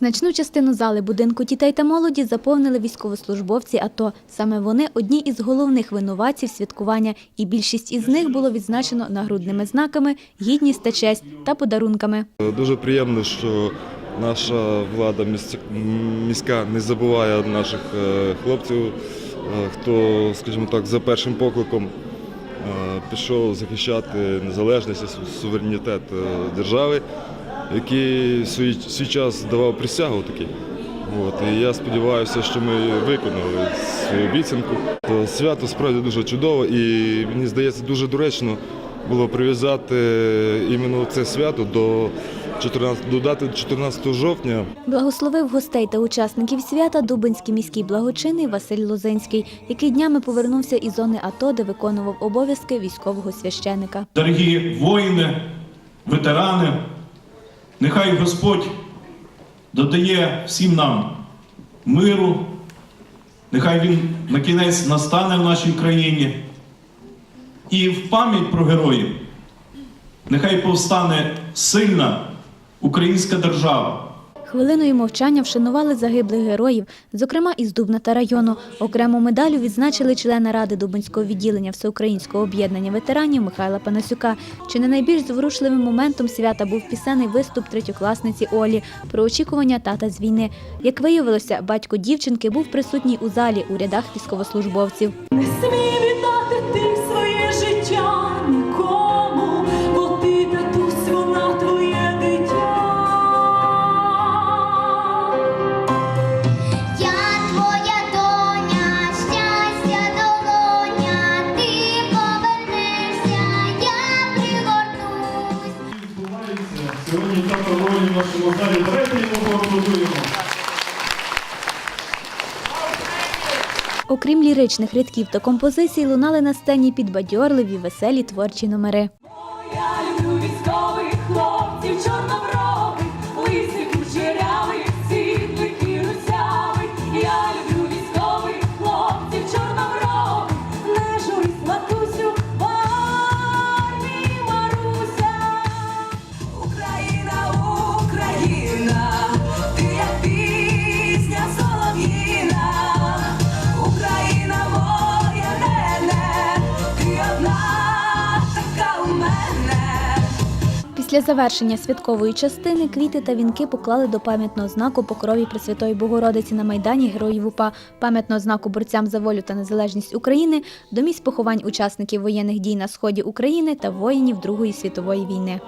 Значну частину зали будинку дітей та молоді заповнили військовослужбовці АТО. Саме вони одні із головних винуватців святкування, і більшість із них було відзначено нагрудними знаками, гідність та честь та подарунками. Дуже приємно, що наша влада міс- міська не забуває наших е, хлопців, е, хто, скажімо так, за першим покликом е, пішов захищати незалежність і суверенітет держави, який свій, свій час давав присягу таки. От, і я сподіваюся, що ми виконали свою обіцянку. То свято справді дуже чудово і мені здається дуже доречно було прив'язати іменно це свято до 14, до дати 14 жовтня. Благословив гостей та учасників свята Дубинський міський благочинний Василь Лозинський, який днями повернувся із зони АТО, де виконував обов'язки військового священика. Дорогі воїни, ветерани, нехай Господь додає всім нам миру, нехай Він на кінець настане в нашій країні. І в пам'ять про героїв нехай повстане сильна українська держава. Хвилиною мовчання вшанували загиблих героїв, зокрема із Дубна та району. Окрему медалю відзначили члена ради Дубинського відділення Всеукраїнського об'єднання ветеранів Михайла Панасюка. Чи не найбільш зворушливим моментом свята був пісенний виступ третьокласниці Олі про очікування тата з війни. Як виявилося, батько дівчинки був присутній у залі у рядах військовослужбовців. Сьогодні тато ролі в нашому залі. третьому поаплодуємо. Окрім ліричних рядків та композицій, лунали на сцені підбадьорливі, веселі творчі номери. Моя люблю військових хлопців, чорнобрових, Після завершення святкової частини квіти та вінки поклали до пам'ятного знаку покрові Пресвятої Богородиці на Майдані Героїв УПА, пам'ятного знаку борцям за волю та незалежність України, до місць поховань учасників воєнних дій на сході України та воїнів Другої світової війни.